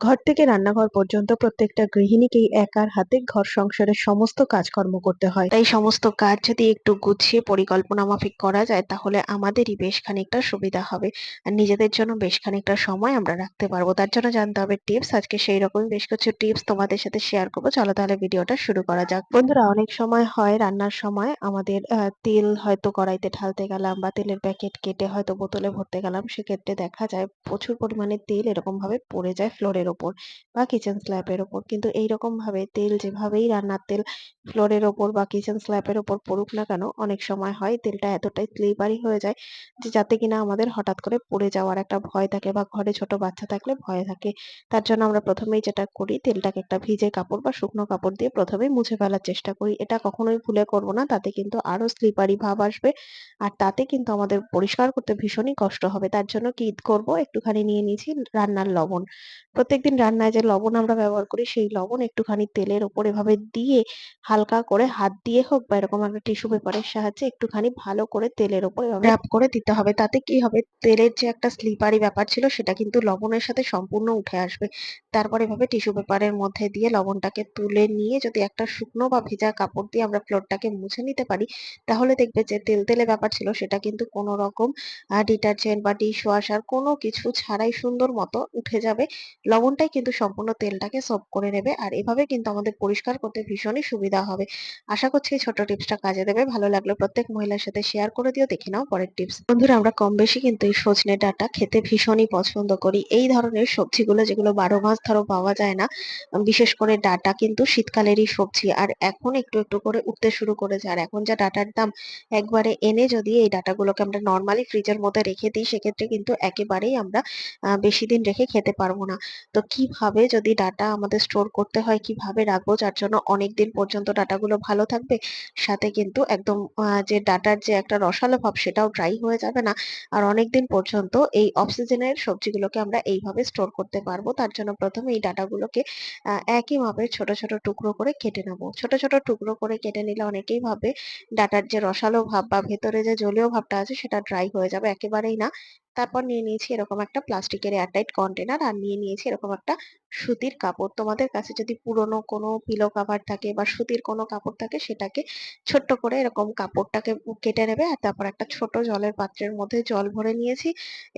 ঘর থেকে রান্নাঘর পর্যন্ত প্রত্যেকটা গৃহিণীকেই একার হাতে ঘর সংসারের সমস্ত কাজকর্ম করতে হয়। তাই সমস্ত কাজ যদি একটু গুছিয়ে পরিকল্পনা মাফিক করা যায়, তাহলে আমাদেরই বেশ খানিকটা সুবিধা হবে। আর নিজেদের জন্য বেশ খানিকটা সময় আমরা রাখতে পারব। তার জন্য জানতে হবে টিপস। আজকে সেই রকমই বেশ কিছু টিপস তোমাদের সাথে শেয়ার করব। চলো তাহলে ভিডিওটা শুরু করা যাক। বন্ধুরা, অনেক সময় হয় রান্নার সময় আমাদের তেল হয়তো কড়াইতে ঢালতে গেলাম বা তেলের প্যাকেট কেটে হয়তো বোতলে ভরতে গেলাম। সেক্ষেত্রে দেখা যায় প্রচুর পরিমাণে তেল এরকম ভাবে পড়ে যায় ফ্লোরের ওপর বা কিচেন স্ল্যাবের ওপর। কিন্তু এইরকম ভাবে তেল যেভাবেই রান্নার তেল ফ্লোরের ওপর বা কিচেন স্ল্যাবের ওপর পড়ুক না কেন, অনেক সময় হয় তেলটা এতটাই স্লিপারি হয়ে যায় যে যাতে কিনা আমাদের হঠাৎ করে পড়ে যাওয়ার একটা ভয় থাকে বা ঘরে ছোট বাচ্চা থাকলে ভয় থাকে। তার জন্য আমরা প্রথমেই যেটা করি, তেলটাকে একটা ভিজে কাপড় বা শুকনো কাপড় দিয়ে প্রথমেই মুছে ফেলার চেষ্টা করি। এটা কখনোই ভুলে করব না, তাতে কিন্তু আরও স্লিপারি ভাব আসবে আর তাতে কিন্তু আমাদের পরিষ্কার করতে ভীষণই কষ্ট হবে। তার জন্য কি করব, একটুখানি নিয়ে নিয়েছি রান্নার লবণ। প্রত্যেকদিন রান্নায় যে লবণ আমরা ব্যবহার করি, সেই লবণ একটুখানি তেলের ওপর এভাবে দিয়ে হালকা করে হাত দিয়ে হোক বা এরকম একটা টিস্যু পেপারের সাহায্যে একটুখানি ভালো করে তেলের ওপর র‍্যাপ করে দিতে হবে। তাতে কি হবে? তেলের যে একটা স্লিপারি ব্যাপার ছিল, সেটা কিন্তু লবণের সাথে সম্পূর্ণ উঠে আসবে। তারপর এভাবে টিস্যু পেপারের মধ্যে দিয়ে লবণটাকে তুলে নিয়ে যদি একটা শুকনো বা ভেজা কাপড় দিয়ে আমরা ফ্লোরটাকে মুছে নিতে পারি, তাহলে দেখবে যে তেল তেলে ব্যাপার ছিল, সেটা কিন্তু কোনো রকম ডিটারজেন্ট বা ডিশ ওয়াশার কোনো কিছু ছাড়াই সুন্দর মতো উঠে যাবে। লবণটাই কিন্তু সম্পূর্ণ তেলটাকে সোপ করে নেবে আর এভাবে কিন্তু আমাদের পরিষ্কার করতে ভীষণই সুবিধা হবে। আশা করছি এই ছোট টিপসটা কাজে দেবে। ভালো লাগলে প্রত্যেক মহিলার সাথে শেয়ার করে দিও। দেখে নাও পরের টিপস বন্ধুরা, আমরা কম বেশি কিন্তু এই সজনে ডাঁটা খেতে ভীষণই পছন্দ করি। এই ধরনের সবজিগুলো যেগুলো বারো মাস ধরো পাওয়া যায় না, বিশেষ করে ডাটা কিন্তু শীতকালেরই সবজি। আর এখন একটু একটু করে উঠতে শুরু করেছে। আর এখন যা ডাটার দাম, একবারে এনে যদি এই ডাঁটাগুলোকে আমরা নর্মালি ফ্রিজের মধ্যে রেখে দিই, সেক্ষেত্রে কিন্তু একেবারেই আমরা বেশি দিন রেখে খেতে পারব না। তো কীভাবে যদি ডাটা আমাদের স্টোর করতে হয়, কীভাবে রাখব? যার জন্য অনেক দিন পর্যন্ত ডাটাগুলো ভালো থাকবে। সাথে কিন্তু একদম যে ডাটার যে একটা রসালো ভাব, সেটাও ড্রাই হয়ে যাবে না। আর অনেক দিন পর্যন্ত এই অফ সিজনের সবজিগুলোকে আমরা এইভাবে স্টোর করতে পারব। তার জন্য প্রথমে এই ডাটাগুলোকে একই মাপের ছোট ছোট টুকরো করে কেটে নেব। ছোট ছোট টুকরো করে কেটে নিলে অনেকেই ভাবে ডাটার যে রসালো ভাব বা ভেতরে যে জলীয় ভাবটা আছে, সেটা ড্রাই হয়ে যাবে। একেবারেই না। তারপর নিয়ে নিয়েছি এরকম একটা প্লাস্টিকের এয়ারটাইট কন্টেনার আর নিয়ে নিয়েছি এরকম একটা সুতির কাপড়। তোমাদের কাছে যদি পুরনো কোনো পিলো কাভার থাকে বা সুতির কোনো কাপড় থাকে সেটাকে ছোট্ট করে এরকম কাপড়টাকে কেটে নেবে আর তারপর একটা ছোট জলের পাত্রের মধ্যে জল ভরে নিয়েছি।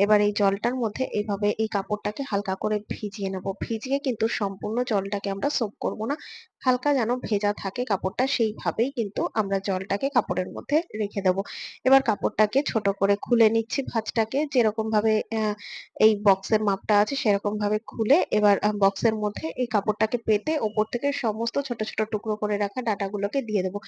এবার এই জলটার মধ্যে এইভাবে এই কাপড়টাকে হালকা করে ভিজিয়ে নেব। ভিজিয়ে কিন্তু সম্পূর্ণ জলটাকে আমরা সোপ করব না। হালকা যেন ভেজা থাকে কাপড়টা, সেইভাবেই কিন্তু আমরা জলটাকে কাপড়ের মধ্যে রেখে দেবো। এবার কাপড়টাকে ছোট করে খুলে নিচ্ছি ভাঁজটাকে। যেরকম ভাবে এই বক্সের মাপটা আছে সেরকম ভাবে খুলে এবার বক্সের মধ্যে এই কাপড়টাকে পেতে ওপর থেকে সমস্ত ছোট ছোট টুকরো করে রাখা ডাটাগুলোকে দিয়ে দেবো।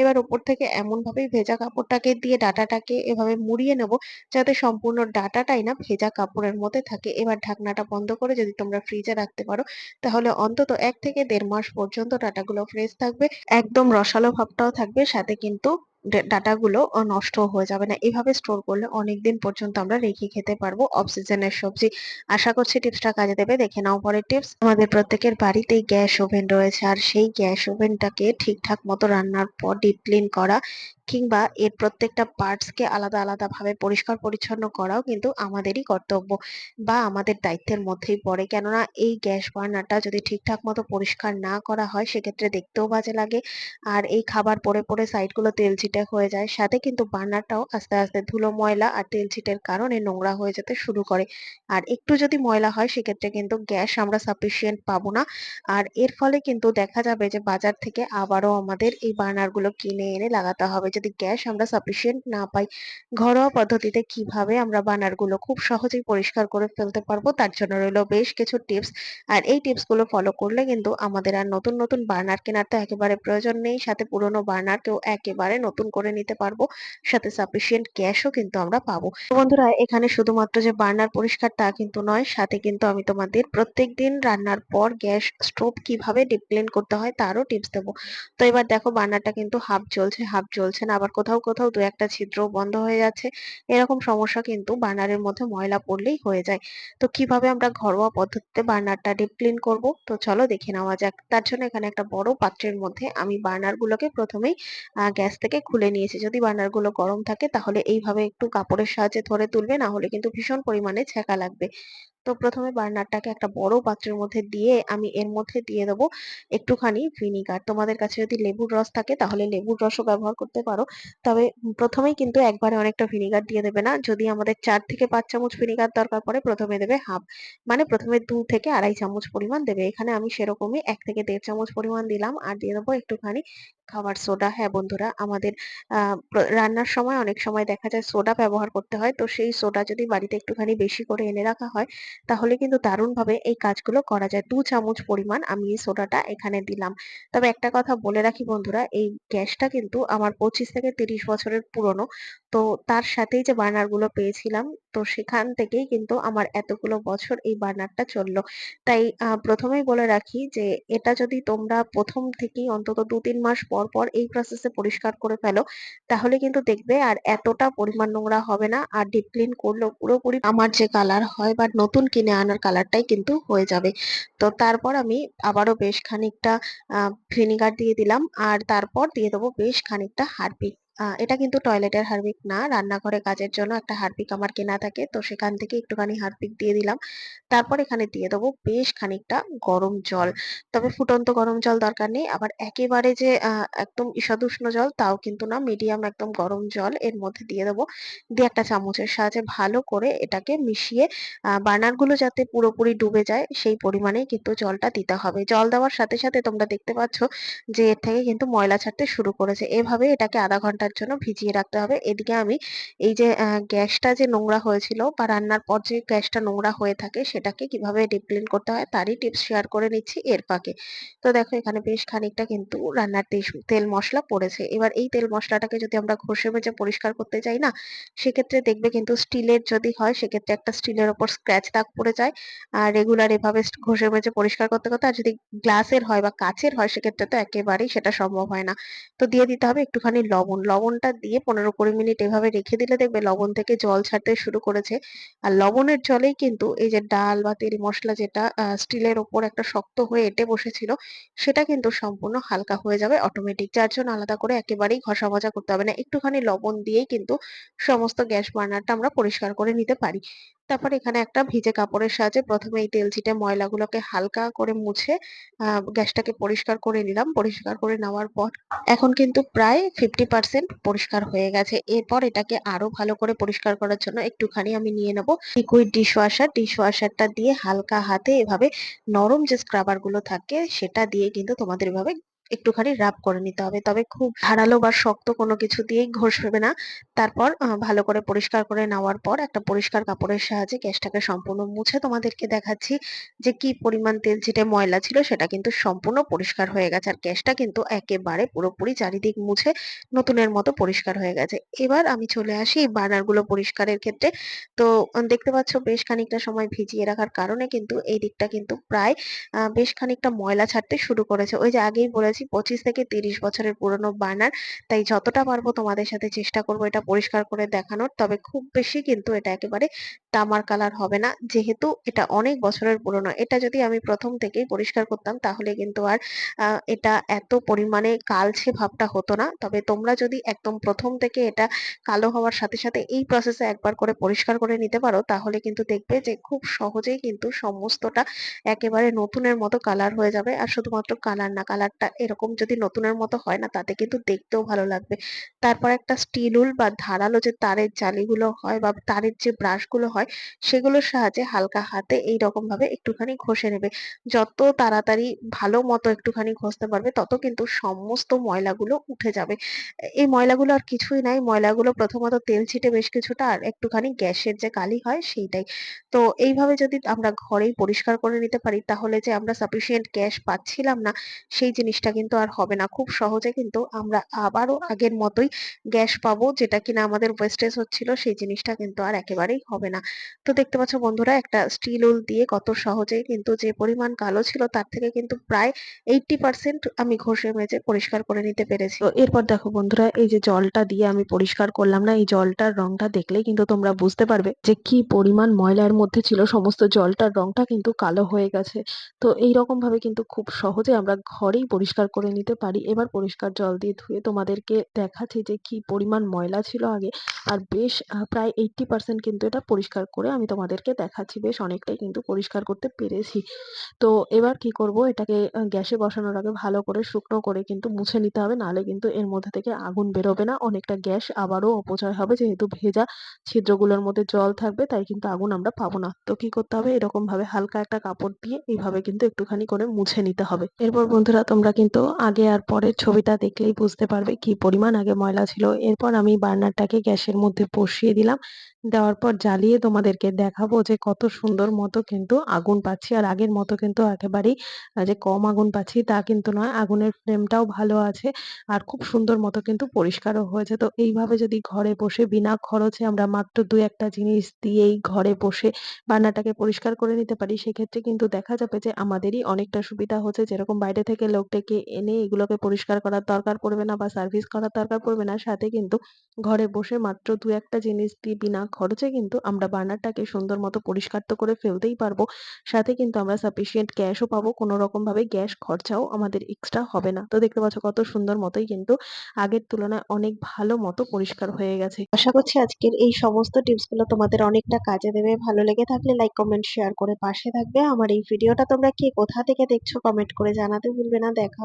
এবার ওপর থেকে এমন ভাবেই ভেজা কাপড়টাকে দিয়ে ডাটাটাকে এভাবে মুড়িয়ে নেব যাতে সম্পূর্ণ ডাটাটাই না ভেজা কাপড়ের মধ্যে থাকে। এবার ঢাকনাটা বন্ধ করে যদি তোমরা ফ্রিজে রাখতে পারো, তাহলে অন্তত এক থেকে দেড় মাস পর্যন্ত ডাটাগুলো ফ্রেশ থাকবে একদম রসালো ভাবটাও থাকবে সাথে কিন্তু ডাটাগুলো নষ্ট হয়ে যাবে না। এভাবে স্টোর করলে অনেকদিন পর্যন্ত আমরা রেখে খেতে পারব অফ সিজনের সবজি। আশা করছি টিপসটা কাজে দেবে। দেখে নাও পরের টিপস আমাদের প্রত্যেকের বাড়িতেই গ্যাস ওভেন রয়েছে আর সেই গ্যাস ওভেনটাকে ঠিকঠাক মতো রান্নার পর ডিপ ক্লিন করা কিংবা এর প্রত্যেকটা পার্টস কে আলাদা আলাদা ভাবে পরিষ্কার পরিচ্ছন্ন করাও কিন্তু আমাদেরই কর্তব্য বা আমাদের দায়িত্বের মধ্যেই পড়ে। কেননা এই গ্যাস বার্নারটা যদি ঠিকঠাক মতো পরিষ্কার না করা হয়, সেক্ষেত্রে দেখতেও বাজে লাগে। আর এই খাবার পরে পরে সাইডগুলো তেল ছিটে হয়ে যায়। সাথে কিন্তু বার্নারটাও আস্তে আস্তে ধুলো, ময়লা আর তেল ছিটের কারণে নোংরা হয়ে যেতে শুরু করে। আর একটু যদি ময়লা হয়, সেক্ষেত্রে কিন্তু গ্যাস আমরা সাফিসিয়েন্ট পাবো না। আর এর ফলে কিন্তু দেখা যাবে যে বাজার থেকে আবারও আমাদের এই বার্নারগুলো কিনে এনে লাগাতে হবে। যদি গ্যাস আমরা সাফিসিয়েন্ট না পাই, ঘরোয়া পদ্ধতিতে কীভাবে আমরা বার্নারগুলো খুব সহজেই পরিষ্কার করে ফেলতে পারব, তার জন্য রইল বেশ কিছু টিপস আর এই টিপসগুলো ফলো করলে কিন্তু আমাদের আর নতুন নতুন বার্নার কেনার তো একেবারে প্রয়োজন নেই। সাথে পুরোনো বার্নারকেও একেবারে নতুন করে নিতে পারব। সাথে সাফিসিয়েন্ট গ্যাসও কিন্তু আমরা পাবো। বন্ধুরা, এখানে শুধুমাত্র যে বার্নার পরিষ্কার তা কিন্তু নয়, সাথে কিন্তু আমি তোমাদের প্রত্যেকদিন রান্নার পর গ্যাস স্টোভ কীভাবে ডিপ ক্লিন করতে হয় তারও টিপস দেবো। তো এবার দেখো বার্নারটা কিন্তু হাফ জ্বলছে হাফ জ্বলছে না, আবার কোথাও কোথাও দু একটা ছিদ্র বন্ধ হয়ে যাচ্ছে। এরকম সমস্যা কিন্তু বার্নারের মধ্যে ময়লা পড়লেই হয়ে যায়। তো কীভাবে আমরা ঘরোয়া পদ্ধতিতে বার্নারটা ডিপ ক্লিন করব? তো চলো দেখে নেওয়া যাক। তার জন্য এখানে একটা বড় পাত্রের মধ্যে আমি বার্নার গুলোকে প্রথমেই গ্যাস থেকে খুলে নিয়েছি। যদি বার্নারগুলো গরম থাকে তাহলে এইভাবে একটু কাপড়ের সাহায্যে ধরে তুলবে, না হলে কিন্তু ভীষণ পরিমাণে ছ্যাঁকা লাগবে। তো প্রথমে বার্নারটাকে একটা বড় পাত্রের মধ্যে দিয়ে আমি এর মধ্যে দিয়ে দেবো একটুখানি ভিনিগার। তোমাদের কাছে যদি লেবুর রস থাকে তাহলে লেবুর রসও ব্যবহার করতে পারো। তবে প্রথমেই কিন্তু একবারে অনেকটা ভিনিগার দিয়ে দেবে না। যদি আমাদের চার থেকে পাঁচ চামচ ভিনিগার দরকার পড়ে প্রথমে দেবে হাফ। মানে প্রথমে দু থেকে আড়াই চামচ পরিমাণ দেবে। এখানে আমি সেরকমই এক থেকে দেড় চামচ পরিমাণ দিলাম আর দিয়ে দেবো একটুখানি খাবার সোডা। হ্যাঁ বন্ধুরা, আমাদের রান্নার সময় অনেক সময় দেখা যায় সোডা ব্যবহার করতে হয়। তো সেই সোডা যদি বাড়িতে একটুখানি বেশি করে এনে রাখা হয় তাহলে কিন্তু দারুণভাবে এই কাজগুলো করা যায়। দু চামচ পরিমাণ আমি এই সোডাটা এখানে দিলাম। তবে একটা কথা বলে রাখি বন্ধুরা, এই গ্যাসটা কিন্তু আমার পঁচিশ থেকে তিরিশ বছরের পুরনো। তো তার সাথেই যে বার্নারগুলো পেয়েছিলাম, তো সেখান থেকেই কিন্তু আমার এতগুলো বছর এই বার্নারটা চলল। তাই প্রথমেই বলে রাখি যে এটা যদি তোমরা প্রথম থেকেই অন্তত দু তিন মাস পর পর এই প্রসেসে পরিষ্কার করে ফেলো, তাহলে কিন্তু দেখবে আর এতটা পরিমাণ নোংরা হবে না আর ডিপ ক্লিন করলেও পুরোপুরি আমার যে কালার হয় বা নতুন কিনে আনার কালারটাই কিন্তু হয়ে যাবে। তো তারপর আমি আবারও বেশ খানিকটা ভিনিগার দিয়ে দিলাম আর তারপর দিয়ে দেবো বেশ খানিকটা হারপিক। এটা কিন্তু টয়লেটের হারপিক না। রান্নাঘরে কাজের জন্য একটা হারপিক আমার কেনা থাকে, তো সেখান থেকে একটুখানি হারপিক দিয়ে দিলাম। তারপর এখানে দিয়ে দেবো বেশ খানিকটা গরম জল। তবে ফুটন্ত গরম জল দরকার নেই। আবার একেবারে যে একদম ঈষদুষ্ণ জল তাও কিন্তু না মিডিয়াম একদম গরম জল এর মধ্যে দিয়ে দেবো। দিয়ে একটা চামচের সাহায্যে ভালো করে এটাকে মিশিয়ে আহ বার্নারগুলো যাতে পুরোপুরি ডুবে যায়, সেই পরিমাণেই কিন্তু জলটা দিতে হবে। জল দেওয়ার সাথে সাথে তোমরা দেখতে পাচ্ছ যে এর থেকে কিন্তু ময়লা ছাড়তে শুরু করেছে। এভাবে এটাকে আধা ঘণ্টার জন্য ভিজিয়ে রাখতে হবে। এদিকে আমি এই যে গ্যাসটা যে নোংরা হয়েছিল বা রান্নার পর যে গ্যাসটা নোংরা হয়ে থাকে সেটাকে কীভাবে ডিপ ক্লিন করতে হয় তারই টিপস শেয়ার করে নিচ্ছি এর ফাঁকে। তো দেখো এখানে বেশ খানিকটা কিন্তু রান্নার তেল- তেল মশলা পড়েছে। এবার এই তেল মশলাটাকে যদি আমরা ঘষে মেজে পরিষ্কার করতে চাই না, সেক্ষেত্রে দেখবে কিন্তু স্টিলের যদি হয় সেক্ষেত্রে একটা স্টিলের ওপর স্ক্র্যাচ দাগ পড়ে যায়। আর রেগুলার এভাবে ঘষে মেজে পরিষ্কার করতে করতে আর যদি গ্লাসের হয় বা কাচের হয় সেক্ষেত্রে তো একেবারেই সেটা সম্ভব হয় না। তো দিয়ে দিতে হবে একটুখানি লবণ। লবণ লবণটা দিয়ে পনেরো কুড়ি মিনিট এভাবে রেখে দিলে দেখবে লবণ থেকে জল ছাড়তে শুরু করেছে। আর লবণের জলেই কিন্তু এই যে ডাল বা তেল মশলা যেটা স্টিলের ওপর একটা শক্ত হয়ে এঁটে বসেছিল, সেটা কিন্তু সম্পূর্ণ হালকা হয়ে যাবে অটোমেটিক যার জন্য আলাদা করে একেবারেই ঘষা মাজা করতে হবে না। একটুখানি লবণ দিয়েই কিন্তু সমস্ত গ্যাস বার্নারটা আমরা পরিষ্কার করে নিতে পারি। তারপর এখানে একটা ভিজে কাপড়ের সাহায্যে প্রথমে এই তেল ছিটে ময়লাগুলোকে হালকা করে মুছে গ্যাসটাকে পরিষ্কার করে নিলাম। পরিষ্কার করে নেওয়ার পর এখন কিন্তু প্রায় ফিফটি পার্সেন্ট পরিষ্কার হয়ে গেছে। এরপর এটাকে আরও ভালো করে পরিষ্কার করার জন্য একটুখানি আমি নিয়ে নেব। লিকুইড ডিশ ওয়াশারটা দিয়ে হালকা হাতে এভাবে নরম যে স্ক্রাবারগুলো থাকে, সেটা দিয়ে কিন্তু তোমাদের এভাবে একটুখানি রাব করে নিতে হবে। তবে খুব ধারালো বা শক্ত কোনো কিছু দিয়েই ঘষবে না। তারপর ভালো করে পরিষ্কার করে নেওয়ার পর একটা পরিষ্কার কাপড়ের সাহায্যে গ্যাসটাকে সম্পূর্ণ মুছে তোমাদেরকে দেখাচ্ছি যে কি পরিমাণ তেল ছিটে ময়লা ছিল সেটা কিন্তু সম্পূর্ণ পরিষ্কার হয়ে গেছে। আর গ্যাসটা কিন্তু একেবারে পুরোপুরি চারিদিক মুছে নতুনের মতো পরিষ্কার হয়ে গেছে। এবার আমি চলে আসি এই বার্নারগুলো পরিষ্কারের ক্ষেত্রে। তো দেখতে পাচ্ছ বেশ খানিকটা সময় ভিজিয়ে রাখার কারণে কিন্তু এই দিকটা কিন্তু প্রায় বেশ খানিকটা ময়লা ছাড়তে শুরু করেছে। ওই যে আগেই বলেছি পঁচিশ থেকে তিরিশ বছরের পুরনো বার্নার তাই যতটা পারব তোমাদের সাথে চেষ্টা করব এটা পরিষ্কার করে দেখানোর। তবে খুব বেশি কিন্তু এটা একেবারে তামার কালার হবে না। যেহেতু এটা অনেক বছরের পুরনো। এটা যদি আমি প্রথম থেকেই পরিষ্কার করতাম তাহলে কিন্তু আর এটা এত পরিমাণে কালছে ভাবটা হতো না। তবে তোমরা যদি একদম প্রথম থেকে এটা কালো হওয়ার সাথে সাথে এই প্রসেসে একবার করে পরিষ্কার করে নিতে পারো, তাহলে কিন্তু দেখবে যে খুব সহজেই কিন্তু সমস্তটা একেবারে নতুনের মতো কালার হয়ে যাবে। আর শুধুমাত্র কালার না কালারটা এরকম যদি নতুনের মতো হয় না, তাতে কিন্তু দেখতেও ভালো লাগবে। তারপর একটা স্টিল উল বা ধারালো যে তারের জালিগুলো হয় বা তারের যে ব্রাশগুলো হয়, সেগুলোর সাহায্যে হালকা হাতে এই রকম ভাবে একটুখানি ঘষে নেবে। যত তাড়াতাড়ি ভালো মতো একটুখানি ঘষতে পারবে, তত কিন্তু সমস্ত ময়লাগুলো উঠে যাবে। এই ময়লাগুলো আর কিছুই নাই, ময়লাগুলো প্রথমত তেল ছিটে বেশ কিছুটা আর একটুখানি গ্যাসের যে কালি হয় সেইটাই। তো এইভাবে যদি আমরা ঘরেই পরিষ্কার করে নিতে পারি, তাহলে যে আমরা সাফিসিয়েন্ট গ্যাস পাচ্ছিলাম না, সেই জিনিসটা কিন্তু আর হবে না। খুব সহজে কিন্তু আমরা আবারও আগের মতোই গ্যাস পাবো, যেটা কিনা আমাদের ওয়েস্টেজ হচ্ছিল, সেই জিনিসটা কিন্তু আর একেবারেই হবে না। তো দেখতে পাচ্ছ বন্ধুরা, একটা স্টিল উল দিয়ে কত সহজেই কিন্তু যে পরিমাণ কালো ছিল, তার থেকে কিন্তু প্রায় এইটটি পার্সেন্ট আমি ঘষে মেজে পরিষ্কার করে নিতে পেরেছি। এরপর দেখো বন্ধুরা, এই যে জলটা দিয়ে আমি পরিষ্কার করলাম না, এই জলটার রংটা দেখলেই কিন্তু তোমরা বুঝতে পারবে যে কি পরিমাণ ময়লার মধ্যে ছিল, সমস্ত জলটার রংটা কিন্তু কালো হয়ে গেছে। তো এই রকম ভাবে কিন্তু খুব সহজে আমরা ঘরেই পরিষ্কার পরিষ্কার করে নিতে পারি। এবার পরিষ্কার জল দিয়ে ধুয়ে তোমাদেরকে দেখাচ্ছি যে কি পরিমাণ ময়লা ছিল আগে। আর বেশ প্রায় এইট্টি পার্সেন্ট কিন্তু এটা পরিষ্কার করে আমি তোমাদেরকে দেখাচ্ছি। বেশ অনেকটাই কিন্তু পরিষ্কার করতে পেরেছি। তো এবার কি করব? এটাকে গ্যাসে বসানোর আগে ভালো করে শুকনো করে কিন্তু মুছে নিতে হবে। নাহলে কিন্তু এর মধ্যে থেকে আগুন বেরোবে না। অনেকটা গ্যাস আবারও অপচয় হবে। যেহেতু ভেজা ছিদ্রগুলোর মধ্যে জল থাকবে, তাই কিন্তু আগুন আমরা পাবো না। তো কি করতে হবে? এরকম ভাবে হালকা একটা কাপড় দিয়ে এইভাবে কিন্তু একটুখানি করে মুছে নিতে হবে। এরপর বন্ধুরা, তোমরা কিন্তু আগে আর পরের ছবিটা দেখলেই বুঝতে পারবে কি পরিমাণ আগে ময়লা ছিল। এরপর আমি বার্নারটাকে গ্যাসের মধ্যে বসিয়ে দিলাম। দেওয়ার পর জ্বালিয়ে তোমাদেরকে দেখাবো যে কত সুন্দর মতো কিন্তু আগুন পাচ্ছি। আর আগের মতো কিন্তু একেবারেই যে কম আগুন পাচ্ছি তা কিন্তু নয়, আগুনের ফ্লেমটাও ভালো আছে আর খুব সুন্দর মতো কিন্তু পরিষ্কারও হয়েছে। তো এইভাবে যদি ঘরে বসে বিনা খরচে আমরা মাত্র দু একটা জিনিস দিয়েই ঘরে বসে বান্নাটাকে পরিষ্কার করে নিতে পারি, সেক্ষেত্রে কিন্তু দেখা যাবে যে আমাদেরই অনেকটা সুবিধা হচ্ছে। যেরকম বাইরে থেকে লোক ডেকে এনে এগুলোকে পরিষ্কার করার দরকার পড়বে না বা সার্ভিস করার দরকার পড়বে না। সাথে কিন্তু ঘরে বসে মাত্র দু একটা জিনিস দিয়ে বিনা খরচে কিন্তু আমরা বার্নারটাকে সুন্দর মতো পরিষ্কার তো করে ফেলতেই পারব। সাথে কিন্তু আমরা সাফিসিয়েন্ট গ্যাসও পাবো। কোনো রকম ভাবে গ্যাস খরচাও আমাদের এক্সট্রা হবে না। তো দেখতে পাচ্ছ কত সুন্দর মতোই কিন্তু আগের তুলনায় অনেক ভালো মতো পরিষ্কার হয়ে গেছে। আশা করছি আজকের এই সমস্ত টিপসগুলো তোমাদের অনেকটা কাজে দেবে। ভালো লেগে থাকলে লাইক কমেন্ট শেয়ার করে পাশে থাকবে। আমার এই ভিডিওটা তোমরা কে কোথা থেকে দেখছ কমেন্ট করে জানাতে ভুলবে না। দেখা